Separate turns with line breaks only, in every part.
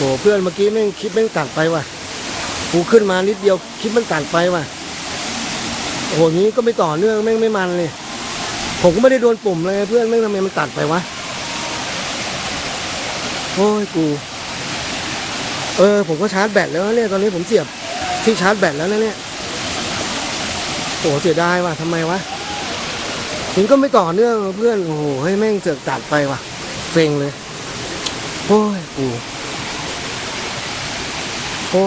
โหเพื่อนเมื่อกี้แม่งคลิปแม่งตัดไปว่ะกูขึ้นมานิดเดียวคลิปมันตัดไปว่ะโอ้โหนี้ก็ไม่ต่อเนื่องแม่งไม่มันเลย ผมก็ไม่ได้โดนปุ่มเลยเพื่อนแม่งทำไมมันตัดไปวะโอ้ยกู เออ ผมก็ชาร์จแบตแล้วเนี่ยตอนนี้ผมเสียบที่ชาร์จแบตแล้วนะเนี่ยโอ้เสียดายว่ะทำไมวะมันก็ไม่ต่อเนื่องเพื่อนโอ้โหให้แม่งเสือกตัดไปว่ะเซ็งเลยโอ้ยกู โอ้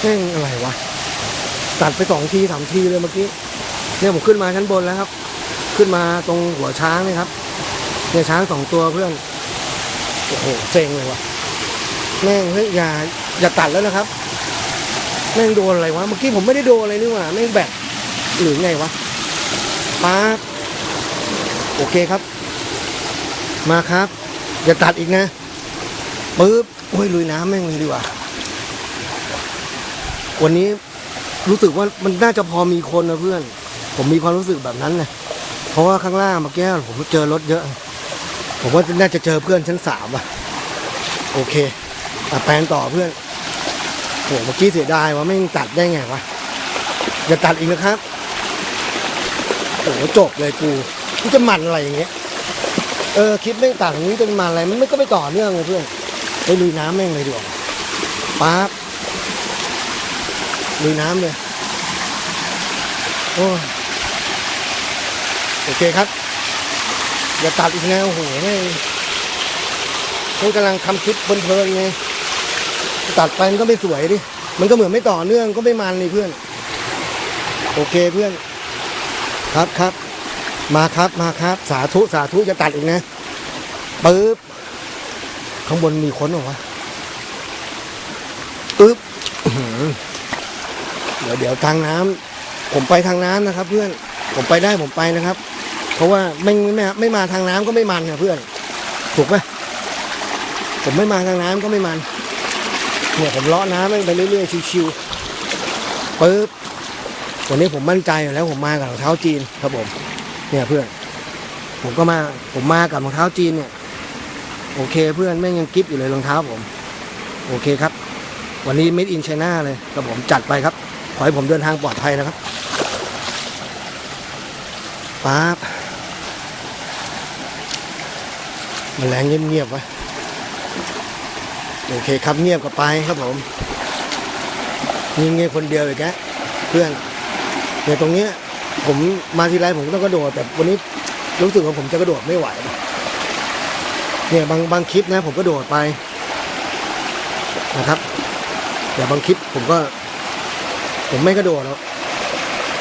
แม่งอะไรวะ ตัดไปสองทีสามทีเลยเมื่อกี้ เนี่ยผมขึ้นมาชั้นบนแล้วครับ ขึ้นมาตรงหัวช้างนี่ครับ เนี่ยช้างสองตัวเพื่อน โอ้โหเซ็งเลยวะแม่งเฮ้ยอย่าอย่าตัดแล้วนะครับ แม่งโดนอะไรวะ เมื่อกี้ผมไม่ได้โดนอะไรนี่หว่าแม่งแบตหรือไงวะป๊าโอเคครับ มาครับ อย่าตัดอีกนะ ปึ๊บโอ้ยลุยน้ำแม่งเลยดีกว่า วันนี้รู้สึกว่ามันน่าจะพอมีคนนะเพื่อน ผมมีความรู้สึกแบบนั้นไงเพราะว่าข้างล่างเมื่อกี้ผมเจอรถเยอะ ผมว่าน่าจะเจอเพื่อนชั้นสามอะโอเคอะแปลนต่อเพื่อนโหเมื่อกี้เสียดายว่าไม่งตัดได้ไงวะอย่าตัดอีกนะครับโอ้จบเลยกูกูจะมันอะไรอย่างเงี้ยเออคลิปแม่ตัดอย่างนี้จะมันอะไรมันไม่ก็ไม่ต่อเนื่องเลยเพื่อน ไปลุยน้ำแม่งเลยดีกว่าป๊าบลุยน้ำเลยโอ้โอเคครับ อย่าตัดอีกแนวโอ้โหแม่งมันกำลังทำคลิปเพลินๆไงตัดไปมันก็ไม่สวยดิ มันก็เหมือนไม่ต่อเนื่องก็ไม่มันเลยเพื่อน โอเคเพื่อน ครับครับ มาครับมาครับ สาธุสาธุจะตัดอีกนะปึ๊บ ข้างบนมีคนเหรอวะปึ๊บอื้อหือเดี๋ยวเดี๋ยวทางน้ำผมไปทางน้ำนะครับ เพื่อน ผมไปได้ผมไปนะครับ เพราะว่าไม่ไม่ไม่มาทางน้ำก็ไม่มันเนี่ยเพื่อน ถูกไหมผมไม่มาทางน้ำก็ไม่มันเนี่ยผมเลาะน้ำแม่งไปเรื่อยๆชิวๆปึ๊บวันนี้ผมมั่นใจอยู่แล้วผมมากับรองเท้าจีนครับผม เนี่ยเพื่อน ผมก็มาผมมากับรองเท้าจีนเนี่ย โอเคเพื่อนแม่งยังกิฟอยู่เลยรองเท้าผม โอเคครับ วันนี้ made in China เลยครับผมจัดไปครับ ขอให้ผมเดินทางปลอดภัยนะครับป๊าบมันแรงเงียบๆวะโอเคครับเงียบกับไปครับผมนี่เงียบคนเดียวอีกแกเพื่อนเนี่ยตรงเนี้ยผมมาทีไรผมต้องกระโดด แต่วันนี้รู้สึกว่าผมจะกระโดดไม่ไหว เนี่ยบางบางคลิปนะผมก็โดดไปนะครับ แต่บางคลิปผมก็ ผมไม่กระโดดแล้ว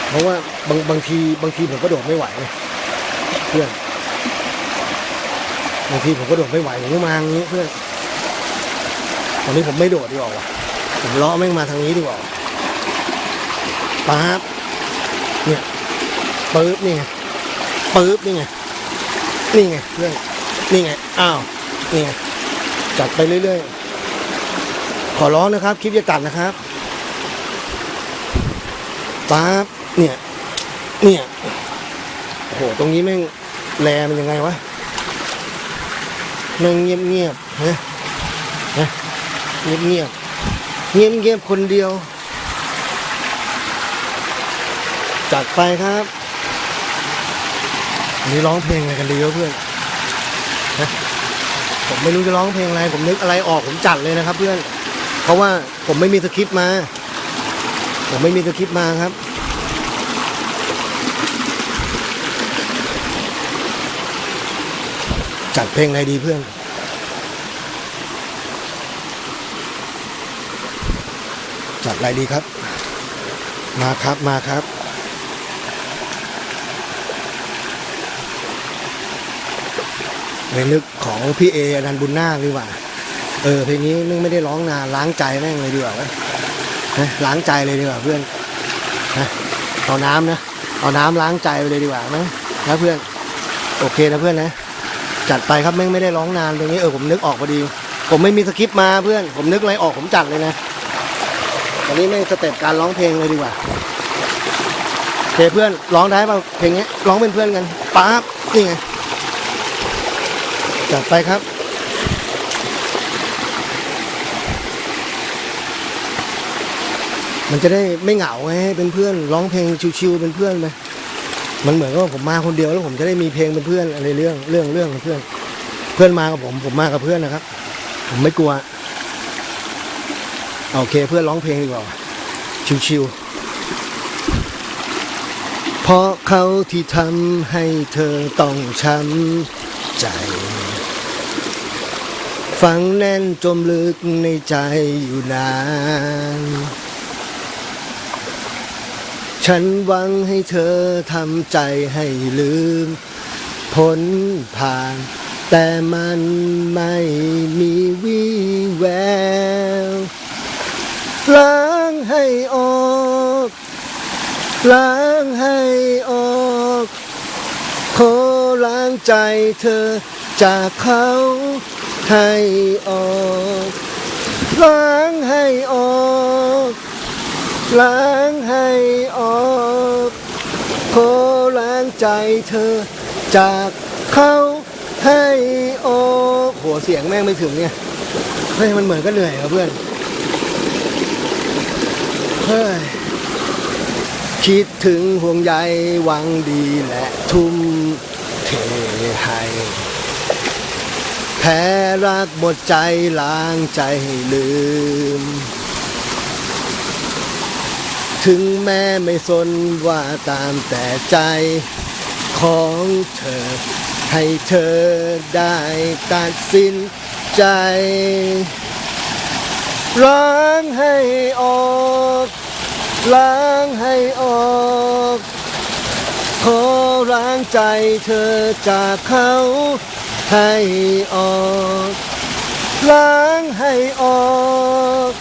เพราะว่าบางบางทีบางทีผมก็โดดไม่ไหวเพื่อนบางทีผมก็โดดไม่ไหวผมก็มาอย่างนี้เพื่อนตอนนี้ผมไม่โดดดีกว่าว่ะผมเลาะแม่งมาทางนี้ดีกว่าป๊าบเนี่ยปึ๊บนี่ไงปึ๊บนี่ไงนี่ไงเพื่อน นี่ไง อ้าว นี่ไง จัดไปเรื่อยๆ ขอร้องนะครับ คลิปจะตัดนะครับป๊าบเนี่ย เนี่ยโอ้โห ตรงนี้แม่งแลมันยังไงวะแม่งเงียบๆฮะเงียบเงียบเงียบเงียบคนเดียว จัดไปครับนนี้ร้องเพลงอะไรกันดีวะเพื่อน ผมไม่รู้จะร้องเพลงอะไร ผมนึกอะไรออกผมจัดเลยนะครับ เพื่อน เพราะว่าผมไม่มีสคริปต์มา ผมไม่มีสคริปต์มาครับ จัดเพลงอะไรดีเพื่อนจัดอะไรดีครับ มาครับมาครับ ในนึกของพี่เออนันบุญนาคดีกว่า เออเพลงนี้นึงไม่ได้ร้องนานล้างใจแม่งเลยดีกว่าเว้ยนะล้างใจเลยดีกว่าเพื่อนนะเอาน้ำนะเอาน้ำล้างใจไปเลยดีกว่านะนะเพื่อนโอเคนะเพื่อนนะจัดไปครับแม่งไม่ได้ร้องนานตรงนี้เออผมนึกออกพอดี ผมไม่มีสคริปต์มาเพื่อน ผมนึกอะไรออกผมจัดเลยนะวันนี้แม่งสเต็ปการร้องเพลงเลยดีกว่าโอเคเพื่อนร้องได้ป่ะเพลงนี้ร้องเป็นเพื่อนกันป๊าบนี่ไง จัดไปครับ มันจะได้ไม่เหงาไงเป็นเพื่อนร้องเพลงชิวๆเป็นเพื่อนไหมมันเหมือนกับผมมาคนเดียวแล้วผมจะได้มีเพลงเป็นเพื่อนอะไรเรื่องเรื่องเรื่องเพื่อน เพื่อนมากับผมผมมากับเพื่อนนะครับ ผมไม่กลัวโอเคเพื่อนร้องเพลงดีกว่าชิวๆเพราะเขาที่ทำให้เธอต้องช้ำใจ ฝังแน่นจมลึกในใจอยู่นาน ฉันหวังให้เธอทำใจให้ลืมพ้นผ่าน แต่มันไม่มีวี่แวว ล้างให้ออก ล้างให้ออกขอล้างใจเธอจากเขา ให้ออกล้างให้ออกล้างให้ออกขอล้างใจเธอ จากเขาให้ออกโหเสียงแม่งไม่ถึงเนี่ยเฮ้ยมันเหมือนก็เหนื่อยครับเพื่อนเฮ้ยคิดถึงห่วงใยหวังดีและทุ่มเทให้ แพ้รักหมดใจล้างใจให้ลืม ถึงแม้ไม่สนว่าตามแต่ใจของเธอ ให้เธอได้ตัดสินใจ ล้างให้ออก ล้างให้ออกขอล้างใจเธอจากเขา ให้ออกล้างให้ออก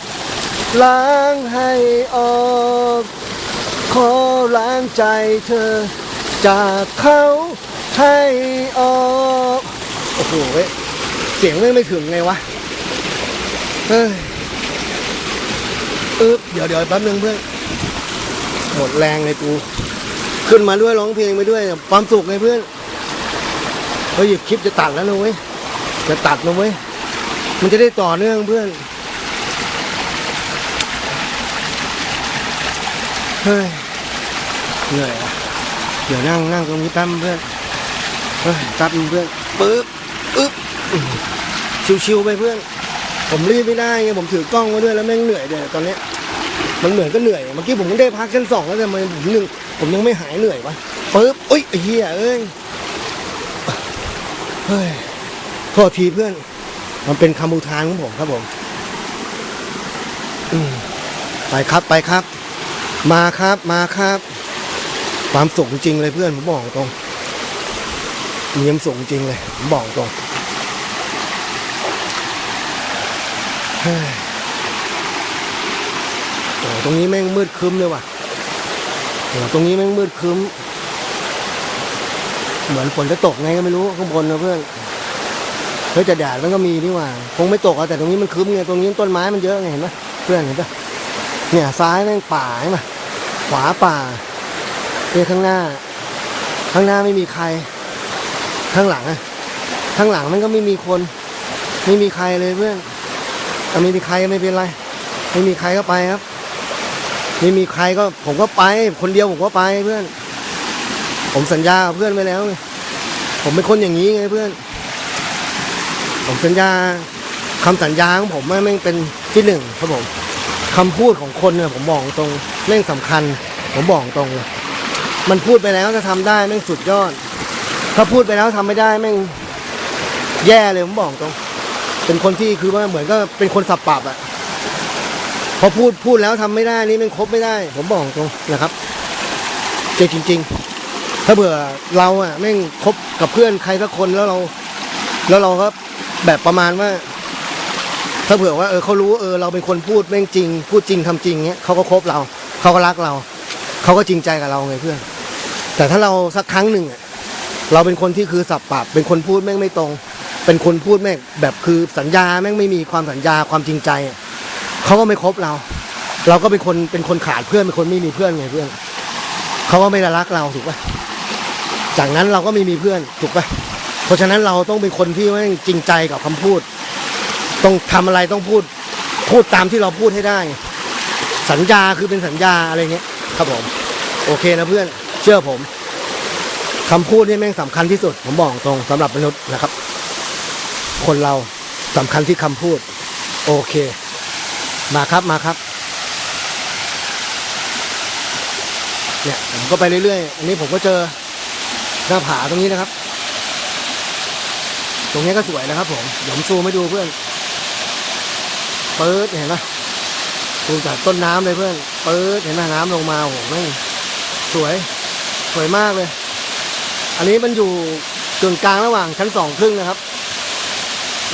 ล้างให้ออกขอล้างใจเธอ จากเขาให้ออกโอ้โหเสียงไม่ไม่ถึงไงวะเฮ้ยอึ๊บเดี๋ยวเดี๋ยวแป๊บนึงเพื่อนหมดแรงเลยกู ขึ้นมาด้วยร้องเพลงไปด้วย ความสุขไงเพื่อน เฮ้ยคลิปจะตัดแล้วนะเว้ยจะตัดนะเว้ยมันจะได้ต่อเนื่องเพื่อนเฮ้ยเหนื่อยอะเดี๋ยวนั่งนั่งตรงนี้แป๊บเพื่อนเฮ้ยแป๊บเพื่อนปึ๊บอึ๊บชิวๆไปเพื่อน ผมรีบไม่ได้ไงผมถือกล้องมาด้วยแล้วแม่งเหนื่อยเลยตอนนี้มันเหนื่อยก็เหนื่อยเมื่อกี้ผมได้พักชั้นสองแล้วแต่มผมหนึ่งผมยังไม่หายเหนื่อยวะปึ๊บอุ้ยไอ้เหี้ยเอ้ย เฮ้ยโทษทีเพื่อน มันเป็นคำอุทานของผมครับผมไปครับไปครับ มาครับมาครับ ความสุขจริงเลยเพื่อนผมบอกตรงมีความสุขจริงเลยผมบอกตรงโอ้ตรงนี้แม่งมืดคึ้มเลยว่ะโอ้ตรงนี้แม่งมืดคึ้ม เหมือนฝนจะตกไงก็ไม่รู้ข้างบนนะเพื่อนเฮ้ยแต่แดดมันก็มีนี่หว่า คงไม่ตกอะแต่ตรงนี้มันครึ้มไงตรงนี้ต้นไม้มันเยอะไงเห็นไหมเพื่อนเห็นปะเนี่ยซ้ายแม่งป่าใช่ไหมขวาป่าเนี่ยข้างหน้า ข้างหน้าไม่มีใคร ข้างหลังอะข้างหลังมันก็ไม่มีคน ไม่มีใครเลยเพื่อนเอาไม่มีใครไม่เป็นไร ไม่มีใครก็ไปครับ ไม่มีใครก็ผมก็ไป คนเดียวผมก็ไปเพื่อน ผมสัญญาเพื่อนไว้แล้วไงผมเป็นคนอย่างนี้ไงเพื่อน ผมสัญญาคำสัญญาของผมแม่งเป็นที่หนึ่งครับผมคำพูดของคนเนี่ยผมบอกตรงแม่งสำคัญ ผมบอกตรงเลยมันพูดไปแล้วถ้าทำได้แม่งสุดยอด ถ้าพูดไปแล้วทำไม่ได้แม่งแย่เลยผมบอกตรง เป็นคนที่คือว่าเหมือนก็เป็นคนสับปรับอะพอพูดพูดแล้วทำไม่ได้นี่แม่งครบไม่ได้ ผมบอกตรงนะครับเจจริง ๆ ถ้าเผื่อเราอะแม่งคบกับเพื่อนใครสักคนแล้วเรา แล้วเราก็แบบประมาณว่า ถ้าเผื่อว่าเออเขารู้เออเราเป็นคนพูดแม่งจริง พูดจริงทำจริงเงี้ยเขาก็คบเราเขาก็รักเราเขาก็จริงใจกับเราไงเพื่อน แต่ถ้าเราสักครั้งหนึ่งอะเราเป็นคนที่คือสับปรับเป็นคนพูดแม่งไม่ตรง เป็นคนพูดแม่งแบบคือสัญญาแม่งไม่มีความสัญญาความจริงใจเขาก็ไม่คบเรา เราก็เป็นคนเป็นคนขาดเพื่อนเป็นคนไม่มีเพื่อนไงเพื่อนเขาก็ไม่ได้รักเราถูกปะ จากนั้นเราก็ไม่มีเพื่อนถูกปะเพราะฉะนั้นเราต้องเป็นคนที่แม่งจริงใจกับคำพูด ต้องทำอะไรต้องพูดพูดตามที่เราพูดให้ได้ สัญญาคือเป็นสัญญาอะไรเงี้ยครับผม โอเคนะเพื่อนเชื่อผมคำพูดนี่แม่งสำคัญที่สุด ผมบอกตรงสำหรับมนุษย์นะครับ คนเราสำคัญที่คำพูด โอเค มาครับมาครับเนี่ยผมก็ไปเรื่อยๆ อันนี้ผมก็เจอ หน้าผาตรงนี้นะครับ ตรงนี้ก็สวยนะครับ ผมเดี๋ยวผมซูมให้ดูเพื่อนเปิดเห็นปะดูจากต้นน้ำเลยเพื่อนเปิดเห็นไหมน้ำลงมาโอ้โหแม่สวย สวยมากเลย อันนี้มันอยู่กึ่งกลางระหว่างชั้นสองครึ่งนะครับ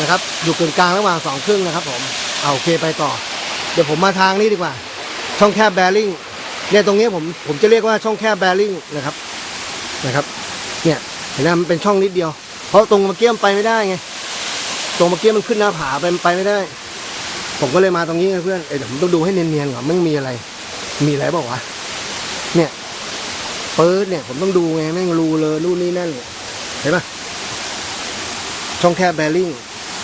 นะครับ อยู่กึ่งกลางระหว่างสองครึ่งนะครับ ผมเอาโอเคไปต่อ เดี๋ยวผมมาทางนี้ดีกว่า ช่องแคบแบริ่งเนี่ยตรงนี้ผมผมจะเรียกว่าช่องแคบแบริ่งนะครับนะครับ เนี่ยเห็นไหมมันเป็นช่องนิดเดียว เพราะตรงมื่อกี้ยมไปไม่ได้ไงตรงมื่อกี้ยมมันขึ้นหน้าผาไปมันไปไม่ได้ ผมก็เลยมาตรงนี้เพื่อนเอ้ยเดี๋ยวผมต้องดูให้เนียนๆก่อนไมันมีอะไร มีอะไรบอกว่าวะเนี่ยเปิดเนี่ย ผมต้องดูไงแม่งรูเลยรูนี่นั่นเห็นปะช่องแคบแบริ่ง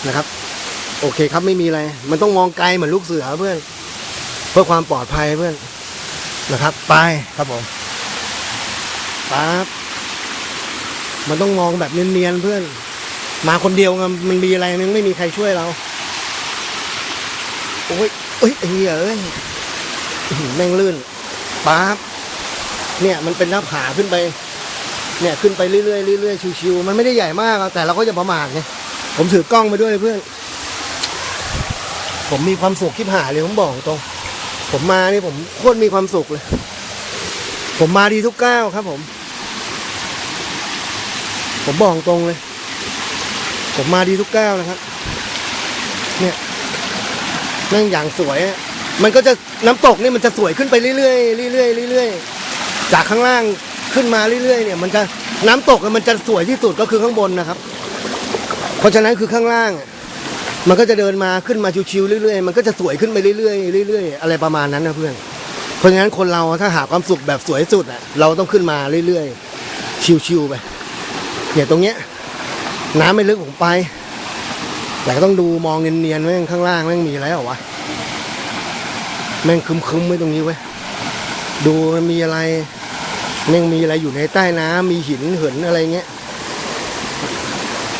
นะครับ โอเคครับไม่มีอะไร มันต้องมองไกลเหมือนลูกเสือเพื่อน เพื่อความปลอดภัยเพื่อนนะครับ ไปครับผมปั๊บ มันต้องมองแบบเนียนๆเพื่อน มาคนเดียวมันมีอะไรมันไม่มีใครช่วยเรา โอ้ยเอ้ยไอ้เหี้ยเอ้ยอื้อหือแม่งลื่นปั๊บเนี่ยมันเป็นหน้าผาขึ้นไป เนี่ยขึ้นไปเรื่อยๆเรื่อยๆชิวๆมันไม่ได้ใหญ่มากแต่เราก็จะประมาทไงผมถือกล้องไปด้วยเพื่อน ผมมีความสุขคิดหาเลยผมบอกตรง ผมมานี่ผมโคตรมีความสุขเลย ผมมาดีทุกก้าวครับผม ผมบอกตรงเลย ผมมาดีทุกแก้วนะครับ เนี่ยแม่งอย่างสวย มันก็จะน้ำตกนี่มันจะสวยขึ้นไปเรื่อยๆเรื่อยๆเรื่อยๆจากข้างล่างขึ้นมาเรื่อยๆเนี่ย มันจะน้ำตกมันจะสวยที่สุดก็คือข้างบนนะครับ เพราะฉะนั้นคือข้างล่าง มันก็จะเดินมาขึ้นมาชิวๆเรื่อยๆมันก็จะสวยขึ้นไปเรื่อยๆเรื่อยๆอะไรประมาณนั้นนะเพื่อนเพราะฉะนั้นคนเราถ้าหาความสุขแบบสวยสุดอะเราต้องขึ้นมาเรื่อยๆ ชิวๆไป เนี่ยตรงเนี้ยน้ำไม่ลึกผมไป แต่ก็ต้องดูมองเนียนๆแม่งข้างล่างแม่งมีอะไรเหรอวะแม่งคึมๆไว้ตรงนี้ไว้ยดูมันมีอะไรแม่งมีอะไรอยู่ในใต้น้ำมีหินเหินอะไรเงี้ย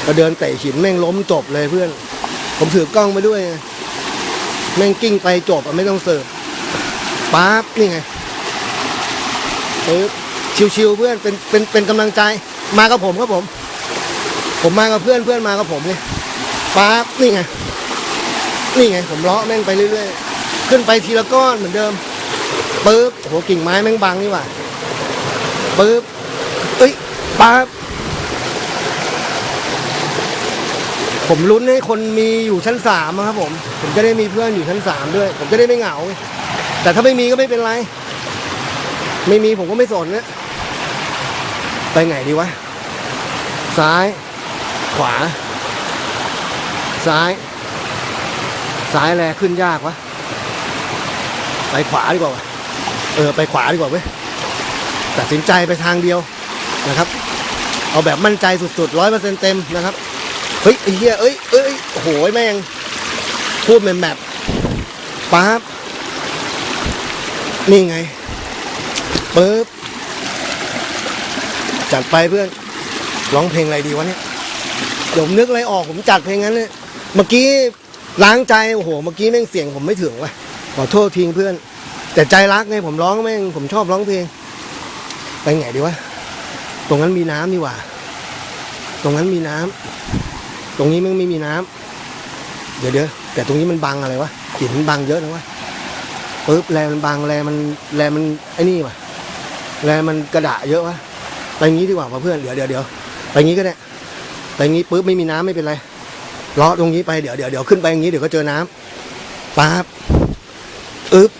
ก็เดินเตะหินแม่งล้มจบเลยเพื่อน ผมถือกล้องไปด้วยไงแม่งกิ้งไปจบอะไม่ต้องเสิร์ฟปั๊บนี่ไงปึ๊บชิวๆเพื่อนเป็นเป็นเป็นกำลังใจ มากับผมครับผม ผมมากับเพื่อนเพื่อนมากับผมไงปั๊บนี่ไงนี่ไง ผมเลาะแม่งไปเรื่อยๆ ขึ้นไปทีละก้อนเหมือนเดิมปึ๊บโหกิ่งไม้แม่งบังนี่หว่าปึ๊บเอ้ยปั๊บผมลุ้นให้คนมีอยู่ชั้นสามครับผม ผมจะได้มีเพื่อนอยู่ชั้นสามด้วย ผมจะได้ไม่เหงา แต่ถ้าไม่มีก็ไม่เป็นไร ไม่มีผมก็ไม่สนนะ ไปไงดีวะ ซ้าย ขวา ซ้าย ซ้ายแลขึ้นยากวะ ไปขวาดีกว่า เออ ไปขวาดีกว่าเว้ย ตัดสินใจไปทางเดียวนะครับ เอาแบบมั่นใจสุดๆร้อยเปอร์เซ็นต์เต็มนะครับ เฮ้ยไอ้เหี้ยเอ้ยเอ้ยโอ้โหแม่ง พูดแมปแมปปั๊บนี่ไงปึ๊บ จัดไปเพื่อนร้องเพลงอะไรดีวะเนี่ยเดี๋ยวผมนึกอะไรออกผมจัดเพลงนั้นเลยเมื่อกี้ล้างใจโอ้โหเมื่อกี้แม่งเสียงผมไม่ถึงว่ะขอโทษทิ้งเพื่อน แต่ใจรักไงผมร้องแม่งผมชอบร้องเพลง ไปไงดีวะตรงนั้นมีน้ำนี่หว่า ตรงนั้นมีน้ำตรงนี้แมันไม่มีน้ำเดี๋ยวเดี๋ยวแต่ตรงนี้มันบังอะไรวะหินมันบังเยอะนะวะปึ๊บแรมันบังแรมันแรมันไอ้นี่วะแรมันกระดาษเยอะวะ ไปงี้ดีกว่าเพื่อนเดี๋ยวเดี๋ยวเดี๋ยวไปงี้ก็ได้ไปงี้ปึ๊บไม่มีน้ำไม่เป็นไรเลาะตรงนี้ไปเดี๋ยวเดี๋ยวเดี๋ยวขึ้นไปอย่างนี้เดี๋ยวก็เจอน้ำปั๊บอึ๊บ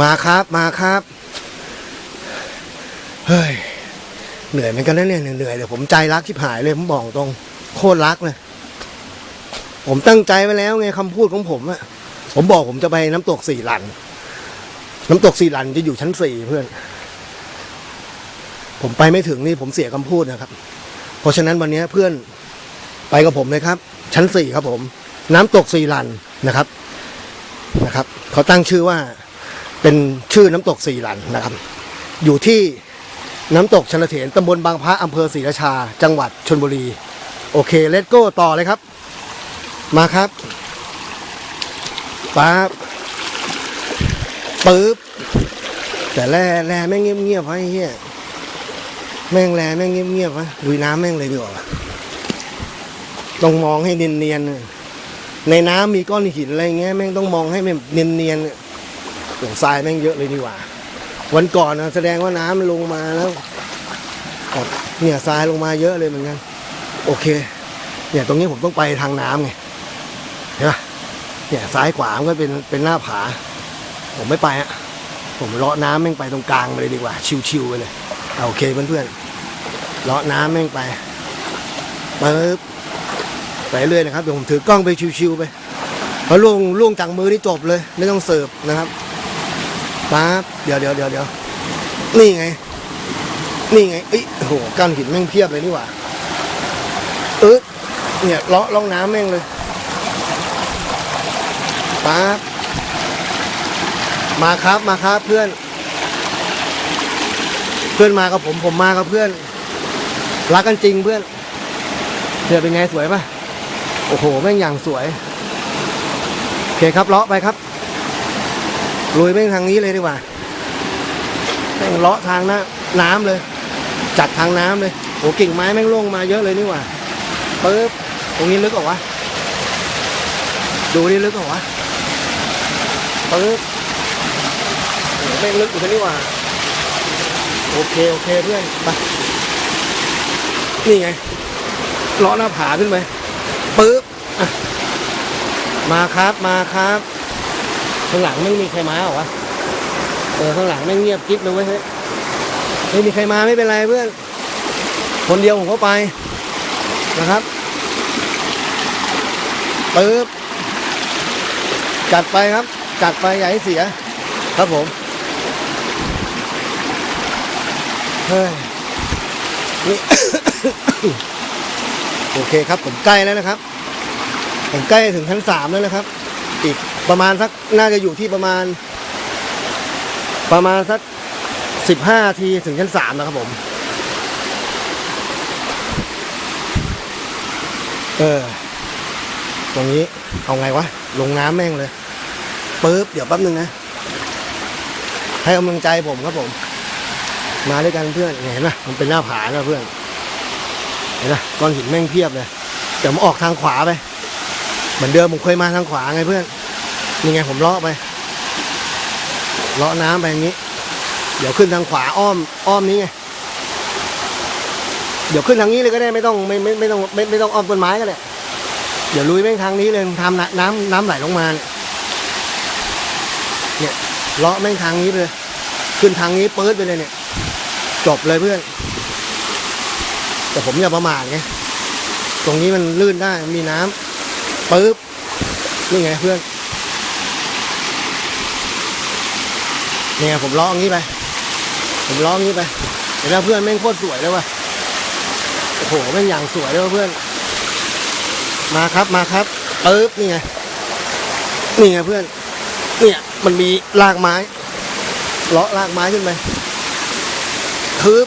มาครับมาครับเฮ้ยเหนื่อยเหมือนกันนะเนี่ยเหนื่อยเลยวผมใจรักที่ผายเลยผมบอกตรงโคตรรักเลย ผมตั้งใจไว้แล้วไงคำพูดของผมอะผมบอกผมจะไปน้ำตกสี่หลัน น้ำตกสี่หลันจะอยู่ชั้นสี่เพื่อน ผมไปไม่ถึงนี่ผมเสียคำพูดนะครับ เพราะฉะนั้นวันนี้เพื่อนไปกับผมเลยครับ ชั้นสี่ครับผม น้ำตกสี่หลันนะครับนะครับเขาตั้งชื่อว่าเป็นชื่อน้ำตกสี่หลันนะครับ อยู่ที่น้ำตกชนเถนตำบลบางพระอำเภอศรีราชา จังหวัดชนบุรี โอเคเลตโก้ต่อเลยครับ มาครับปั๊บปึ๊บแต่แร่แร่แม่งเงียบๆไว้เฮีย แม่งแรแม่งเงียบๆวะลุยน้ำแม่งเลยดีกว่าต้องมองให้เนียนๆในน้ำมีก้อนหินอะไรเงี้ยแม่งต้องมองให้มันเนียนๆโอ้ทรายแม่งเยอะเลยดีกว่า วันก่อนนะแสดงว่าน้ำมันลงมาแล้วเนี่ยทรายลงมาเยอะเลยเหมือนกันโอเค เนี่ยตรงนี้ผมต้องไปทางน้ำไงเห็นปะเนี่ยซ้ายขวามันก็เป็นเป็นหน้าผา ผมไม่ไปอะผมเลาะน้ำแม่งไปตรงกลางไปเลยดีกว่า ชิวๆไปเลย โอเคเพื่อนๆเลาะน้ำแม่งไปปึ๊บไปเรื่อยนะครับเดี๋ยวผมถือกล้องไปชิวๆไปพอล่วงล่วงจากมือนี่จบเลย ไม่ต้องเสิร์ฟนะครับปั๊บเดี๋ยวเดี๋ยวเดี๋ยวเดี๋ยวนี่ไง นี่ไงเอ้ยโอ้โหก้อนหินแม่งเพียบเลยนี่หว่าเออเนี่ยเลาะล่องน้ำแม่งเลยปั๊บมาครับมาครับเพื่อน เพื่อนมากับผมผมมากับเพื่อน รักกันจริงเพื่อนเดี๋ยวเป็นไงสวยปะโอ้โหแม่งอย่างสวยโอเคครับเลาะไปครับลุยแม่งทางนี้เลยดีกว่าแม่งเลาะทางหน้าน้ำเลย จัดทางน้ำเลยโอ้กิ่งไม้แม่งลงมาเยอะเลยนี่หว่าปึ๊บตรงนี้ลึกเหรอวะดูนี่ลึกเหรอวะปึ๊บแม่งลึกอยู่ที่นี่หว่า เค โอเคเพื่อนไปนี่ไงเลาะหน้าผาขึ้นไปปึ๊บมาครับมาครับ ข้างหลังไม่มีใครมาหรอวะเออข้างหลังไม่เงียบกิ๊บเลยเว้ยเฮ้ยไม่มีใครมาไม่เป็นไรเพื่อน คนเดียวผมก็ไปนะครับปึ๊บจัดไปครับ จัดไปอย่าให้เสีย ครับผม เฮ้ย นี่ โอเคครับผมใกล้แล้วนะครับ ผมใกล้ถึงชั้นสามแล้วนะครับ อีกประมาณสักน่าจะอยู่ที่ประมาณ ประมาณสักสิบห้าทีถึงชั้นสามนะครับผม เออ ตรงนี้เอาไงวะ ลงน้ำแม่งเลยปึ๊บเดี๋ยวแป๊บนึงนะ ให้กำลังใจผมครับผม มาด้วยกันเพื่อนเห็นไหมมันเป็นหน้าผาแล้วเพื่อนเห็นไหมก้อนหินแม่งเพียบเลยเดี๋ยวผมออกทางขวาไปเหมือนเดิมผมเคยมาทางขวาไงเพื่อนนี่ไงผมเลาะไปเลาะน้ำไปอย่างนี้ เดี๋ยวขึ้นทางขวาอ้อมอ้อมนี้ไงเดี๋ยวขึ้นทางนี้เลยก็ได้ไม่ต้องไม่ไม่ไม่ต้องไม่ไม่ต้องอ้อมต้นไม้ก็ได้เดี๋ยวลุยแม่งทางนี้เลยทำน้ำน้ำน้ำไหลลงมาเนี่ยเลาะแม่งทางนี้เลย ขึ้นทางนี้เปิดไปเลยเนี่ย จบเลยเพื่อน แต่ผมอย่าประมาทไง ตรงนี้มันลื่นได้มีน้ำปึ๊บ นี่ไงเพื่อน เนี่ยผมล้ออย่างนี้ไป ผมล้ออย่างนี้ไปเห็นแล้วเพื่อนแม่งโคตรสวยเลยว่ะ โอ้โหแม่งอย่างสวยเลยว่ะเพื่อน มาครับมาครับปึ๊บนี่ไง นี่ไงเพื่อน เนี่ยมันมีรากไม้เลาะรากไม้ขึ้นไป คืบ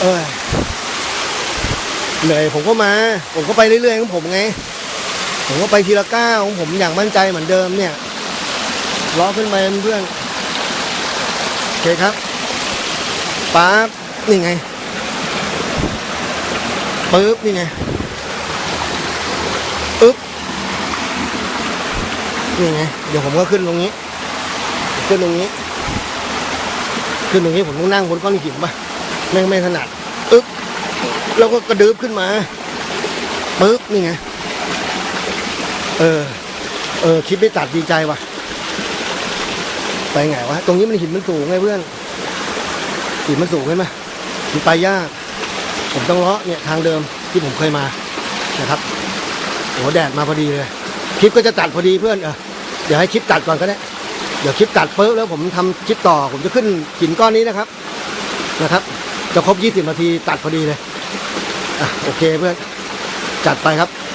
เอ้ยเหนื่อยผมก็มา ผมก็ไปเรื่อยๆของผมไง ผมก็ไปทีละก้าวของผมอย่างมั่นใจเหมือนเดิมเนี่ยลาะขึ้นไปเพื่อนโอเคครับปั๊บนี่ไงปึ๊บนี่ไงอึ๊บนี่ไง เดี๋ยวผมก็ขึ้นตรงนี้ ขึ้นตรงนี้ ขึ้นตรงนี้ผมต้องนั่งบนก้อนหินป่ะแม่งไม่ถนัดอึ๊บแล้วก็กระดึ๊บขึ้นมาปึ๊บนี่ไงเออ เออคลิปไม่ตัดดีใจว่ะ ไปไงวะตรงนี้มันหินมันสูงไงเพื่อนหินมันสูงใช่ไหมมันไปยาก ผมต้องเลาะเนี่ยทางเดิมที่ผมเคยมานะครับโอ้แดดมาพอดีเลย คลิปก็จะตัดพอดีเพื่อนเออเดี๋ยวให้คลิปตัดก่อนก็ได้ เดี๋ยวคลิปตัดปุ๊บแล้วผมทำคลิปต่อ ผมจะขึ้นหินก้อนนี้นะครับนะครับ จะครบ 20 นาทีตัดพอดีเลยอะโอเคเพื่อนจัดไปครับ